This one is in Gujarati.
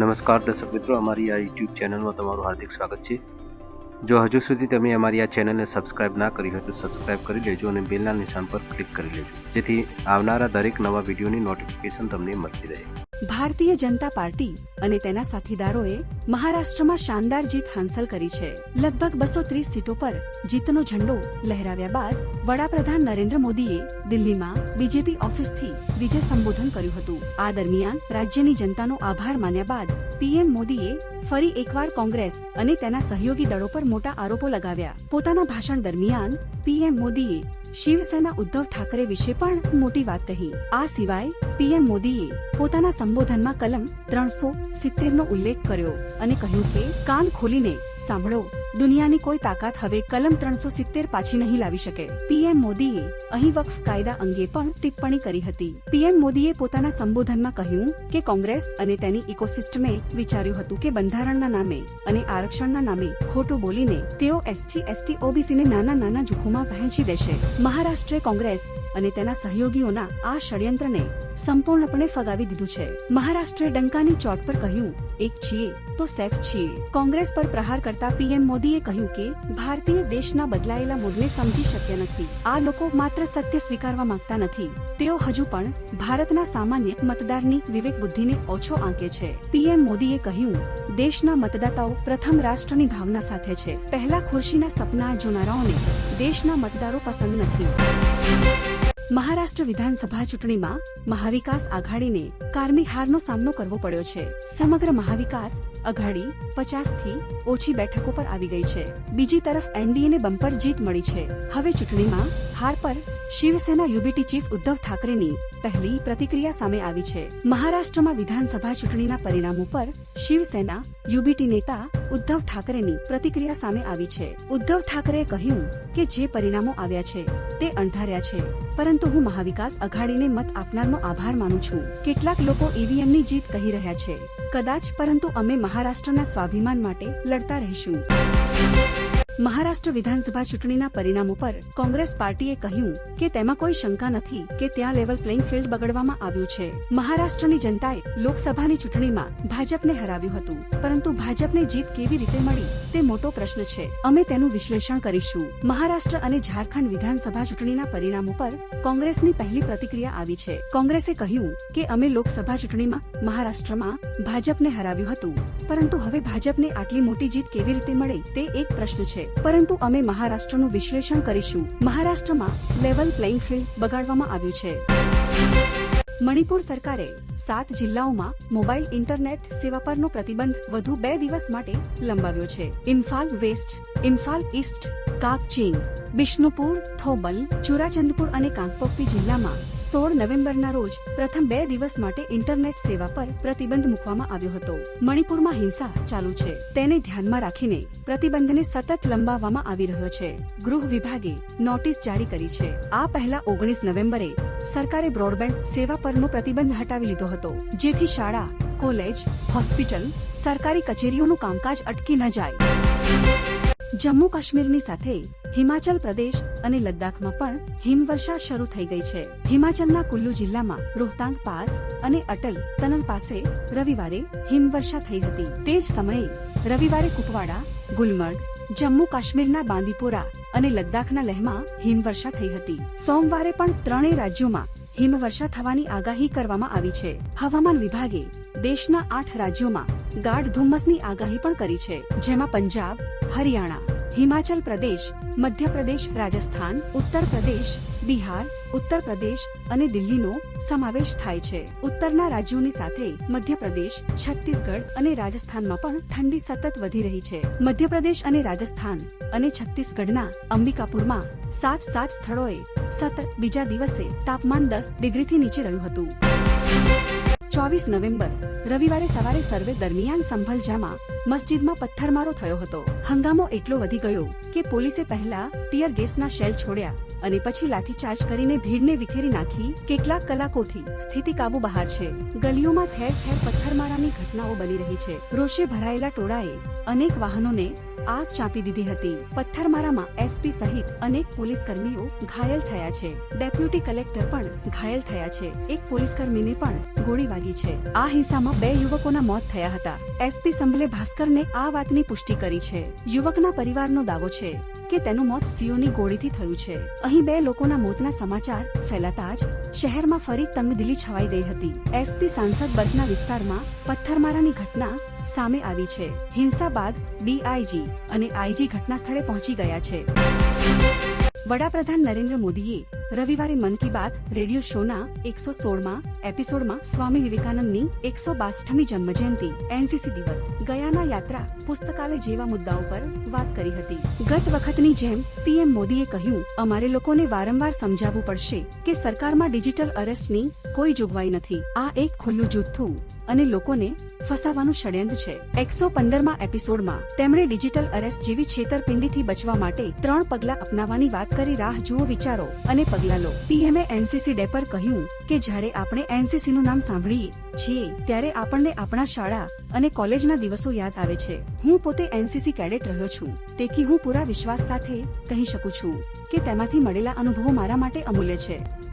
નમસ્કાર દર્શક મિત્રો, અમારી આ યુટ્યુબ ચેનલમાં તમારું હાર્દિક સ્વાગત છે. જો હજુ સુધી તમે અમારી આ ચેનલને સબસ્ક્રાઇબ ના કરી હોય તો સબસ્ક્રાઇબ કરી લેજો અને બેલના નિશાન પર ક્લિક કરી લેજો, જેથી આવનારા દરેક નવા વિડીયોની નોટિફિકેશન તમને મળતી રહે. ભારતીય જનતા પાર્ટી અને તેના સાથીદારોએ મહારાષ્ટ્રમાં શાનદાર જીત હાંસલ કરી છે. લગભગ બસો ત્રીસ સીટો પર જીતનો ઝંડો લહેરાવ્યા બાદ વડાપ્રધાન નરેન્દ્ર મોદીએ દિલ્હીમાં બીજેપી ઓફિસથી વિજય સંબોધન કર્યું હતું. આ દરમિયાન રાજ્યની જનતાનો આભાર માન્યા બાદ પીએમ મોદીએ ફરી એકવાર કોંગ્રેસ અને તેના સહયોગી દળો પર મોટા આરોપો લગાવ્યા. પોતાના ભાષણ દરમિયાન પીએમ મોદીએ શિવસેના ઉદ્ધવ ઠાકરે વિશે પણ મોટી વાત કહી. આ સિવાય પીએમ મોદીએ પોતાના સંબોધનમાં કલમ ત્રણસો સિત્તેર નો ઉલ્લેખ કર્યો. અને કહ્યું કે કાન ખોલીને સાંભળો. દુનિયાની કોઈ તાકાત હવે કલમ ત્રણસો સિત્તેર પાછી નહીં લાવી શકે. પીએમ મોદીએ અહીં વક્ફ કાયદા અંગે પણ ટિપ્પણી કરી હતી. પીએમ મોદીએ પોતાના સંબોધનમાં કહ્યું કે કોંગ્રેસ અને તેની ઇકોસિસ્ટમે વિચાર્યું હતું કે બંધારણના નામે અને આરક્ષણના નામે ખોટું બોલીને તેઓ એસટી એસટી ઓબીસીને નાના નાના જૂખોમાં વહેંચી દેશે. મહારાષ્ટ્રે કોંગ્રેસ અને તેના સહયોગીઓના આ ષડયંત્રને સંપૂર્ણપણે ફગાવી દીધું છે. મહારાષ્ટ્રે ડંકાની ચોટ પર કહ્યું, એક છીએ તો સેફ છીએ. કોંગ્રેસ પર પ્રહાર કરતા પીએમ મોદીએ કહ્યું કે, ભારતીય દેશના બદલાયેલા મૂડને સમજી શક્ય નથી. આ લોકો માત્ર સત્ય સ્વીકારવા માંગતા નથી. તેઓ હજુ પણ ભારતના સામાન્ય મતદારની વિવેક બુદ્ધિને ઓછો આંકે છે. પીએમ મોદીએ કહ્યું, દેશના મતદાતાઓ પ્રથમ રાષ્ટ્રની ભાવના સાથે છે. પહેલા ખુરશીના સપના જોનારાઓને દેશના મતદારો પસંદ નથી. મહારાષ્ટ્ર વિધાનસભા ચૂંટણીમાં મહાવિકાસ આઘાડીને કારમી હારનો સામનો કરવો પડ્યો છે. સમગ્ર મહાવિકાસ અઘાડી પચાસથી ઓછી બેઠકો પર આવી ગઈ છે. બીજી તરફ એનડીએને બમ્પર જીત મળી છે. હવે ચૂંટણીમાં હાર પર શિવસેના યુબીટી ચીફ ઉદ્ધવ ઠાકરેની પહેલી પ્રતિક્રિયા સામે આવી છે. મહારાષ્ટ્રમાં વિધાનસભા ચૂંટણીના પરિણામો પર શિવસેના યુબીટી નેતા ઉદ્ધવ ઠાકરેની પ્રતિક્રિયા સામે આવી છે. ઉદ્ધવ ઠાકરેએ કહ્યું કે જે પરિણામો આવ્યા છે, તે અણધાર્યા છે. પરંતુ હું મહાવિકાસ અઘાડીને મત આપનારનો આભાર માનું છું. કેટલાક લોકો ઈવીએમની જીત કહી રહ્યા છે. કદાચ પરંતુ અમે મહારાષ્ટ્રના સ્વાભિમાન માટે લડતા રહીશું. મહારાષ્ટ્ર વિધાનસભા ચૂંટણીના પરિણામો પર કોંગ્રેસ પાર્ટીએ કહ્યું કે તેમાં કોઈ શંકા નથી કે ત્યાં લેવલ પ્લેઇંગ ફિલ્ડ બગડવામાં આવ્યું છે. મહારાષ્ટ્રની જનતાએ લોકસભાની ચૂંટણીમાં ભાજપને હરાવ્યું હતું, પરંતુ ભાજપને જીત કેવી રીતે મળી તે મોટો પ્રશ્ન છે. અમે તેનું વિશ્લેષણ કરીશું. મહારાષ્ટ્ર અને ઝારખંડ વિધાનસભા ચૂંટણીના પરિણામો પર કોંગ્રેસની પહેલી પ્રતિક્રિયા આવી છે. કોંગ્રેસે કહ્યું કે અમે લોકસભા ચૂંટણીમાં મહારાષ્ટ્રમાં ભાજપને હરાવ્યું હતું, પરંતુ હવે ભાજપને આટલી મોટી જીત કેવી રીતે મળે તે એક પ્રશ્ન છે. પરંતુ અમે મહારાષ્ટ્રનું વિશ્લેષણ કરીશું. મહારાષ્ટ્રમાં લેવલ પ્લેઇંગ ફિલ્ડ બગાડવામાં આવ્યું છે. મણિપુર સરકારે સાત જિલ્લાઓમાં મોબાઈલ ઇન્ટરનેટ સેવા પરનો પ્રતિબંધ વધુ બે દિવસ માટે લંબાવ્યો છે. ઇમ્ફાલ વેસ્ટ, ઇમ્ફાલ ઈસ્ટ, કાકચીંગ, બિષ્ણુપુર, થોબલ, ચુરાચંદપુર અને કાંકપોક્તી જિલ્લામાં સોળ નવેમ્બરના રોજ પ્રથમ બે દિવસ માટે ઇન્ટરનેટ સેવા પર પ્રતિબંધ મૂકવામાં આવ્યો હતો. મણિપુરમાં હિંસા ચાલુ છે. તેને ધ્યાનમાં રાખીને પ્રતિબંધને સતત લંબાવવામાં આવી રહ્યો છે. ગૃહ વિભાગે નોટિસ જારી કરી છે. આ પહેલા ઓગણીસ નવેમ્બરે સરકારે બ્રોડબેન્ડ સેવા પરનો પ્રતિબંધ હટાવી લીધો હતો. જેથી શાળા, કોલેજ, હોસ્પિટલ, સરકારી કચેરીઓનું કામકાજ અટકી ન જાય. જમ્મુ કાશ્મીરની સાથે હિમાચલ પ્રદેશ અને લદ્દાખમાં પણ હિમવર્ષા શરૂ થઈ ગઈ છે. હિમાચલના કુલ્લુ જિલ્લામાં રોહતાંગ પાસ અને અટલ ટનલ પાસે રવિવારે હિમવર્ષા થઈ હતી. તે જ સમયે રવિવારે કુપવાડા, ગુલમર્ગ, જમ્મુ કાશ્મીરના બાંદીપોરા અને લદ્દાખના લહેમાં હિમવર્ષા થઈ હતી. સોમવારે પણ ત્રણેય રાજ્યોમાં હિમવર્ષા થવાની આગાહી કરવામાં આવી છે. હવામાન વિભાગે દેશના આઠ રાજ્યોમાં ગાઢ ધુમ્મસની આગાહી પણ કરી છે, જેમાં પંજાબ, હરિયાણા હિમાચલ પ્રદેશ મધ્યપ્રદેશ રાજસ્થાન ઉત્તર પ્રદેશ બિહાર ઉત્તર પ્રદેશ અને દિલ્હીનો સમાવેશ થાય છે. ઉત્તરના રાજ્યોની સાથે મધ્યપ્રદેશ છત્તીસગઢ અને રાજસ્થાનમાં પણ ઠંડી સતત વધી રહી છે. મધ્યપ્રદેશ અને રાજસ્થાન અને છત્તીસગઢના અંબિકાપુરમાં સાત સાત સ્થળોએ સતત બીજા દિવસે તાપમાન દસ ડિગ્રીથી નીચે રહ્યું હતું. ચોવીસ નવેમ્બર, રવિવારે સવારે સર્વે દરમિયાન સંભલજામાં મસ્જિદમાં પથ્થરમારો થયો હતો. હંગામો એટલો વધી ગયો કે પોલીસે પહેલા ટીયર ગેસના શેલ છોડ્યા અને પછી લાઠીચાર્જ કરીને ભીડને વિખેરી નાખી કેટલાક કલાકોથી સ્થિતિ કાબુ બહાર છે. ગલીઓમાં ઠેર ઠેર પથ્થરમારાની ઘટનાઓ બની રહી છે. રોષે ભરાયેલા ટોળાએ અનેક વાહનોને આગ ચાંપી દીધી હતી. પથ્થરમારામાં એસપી સહિત અનેક પોલીસ કર્મીઓ ઘાયલ થયા છે. ડેપ્યુટી કલેક્ટર પણ ઘાયલ થયા છે. એક પોલીસ કર્મીને પણ ગોળી વાગી છે. આ હિંસામાં બે યુવકોના મોત થયા હતા. એસપી સંભલે ભાસ્કરને આ વાતની પુષ્ટિ કરી છે. યુવકના પરિવારનો દાવો છે. કે તેનું મોત સીઓની ગોળીથી થયું છે. અહીં બે લોકોના મોતના સમાચાર ફેલાતા જ શહેરમાં ફરી તંગદિલી છવાઈ ગઈ હતી. એસપી સાંસદ બદના વિસ્તારમાં પથ્થરમારાની ઘટના સામે આવી છે. હિંસા બાદ ડીઆઈજી અને આઈજી ઘટના સ્થળે પહોંચી ગયા છે. વડાપ્રધાન નરેન્દ્ર મોદીએ રવિવારે મન કી બાત રેડિયો શોના એકસો સોળમાં એપિસોડમાં સ્વામી વિવેકાનંદની એકસો બાસઠમી જન્મજયંતિ, એનસીસી દિવસ, ગયાના યાત્રા, પુસ્તકાલય જેવા મુદ્દાઓ પર વાત કરી હતી. ગત વખતની જેમ, પીએમ મોદીએ કહ્યું, અમારે લોકોને વારંવાર સમજાવવું પડશે કે સરકારમાં ડિજિટલ અરેસ્ટની કોઈ જોગવાઈ નથી. આ એક ખુલ્લું જૂથું અને લોકોને ફસાવાનું ષડયંત્ર છે. એકસો પંદરમાં એપિસોડમાં તેમણે ડિજિટલ અરેસ્ટ જેવી છેતરપિંડીથી બચવા માટે ત્રણ પગલા અપનાવવાની વાત કરી રાહ જુઓ વિચારો અને પગલા લો. પીએમએ એનસીસી ડે પર કહ્યું કે જ્યારે આપણે એનસીસી નું નામ સાંભળીએ છીએ ત્યારે આપણને આપણા શાળા અને કોલેજના દિવસો યાદ આવે છે. હું પોતે એનસીસી કેડેટ રહ્યો છું. તેથી હું પૂરા વિશ્વાસ સાથે કહી શકું છું કે તેમાંથી મળેલા અનુભવો મારા માટે અમૂલ્ય છે.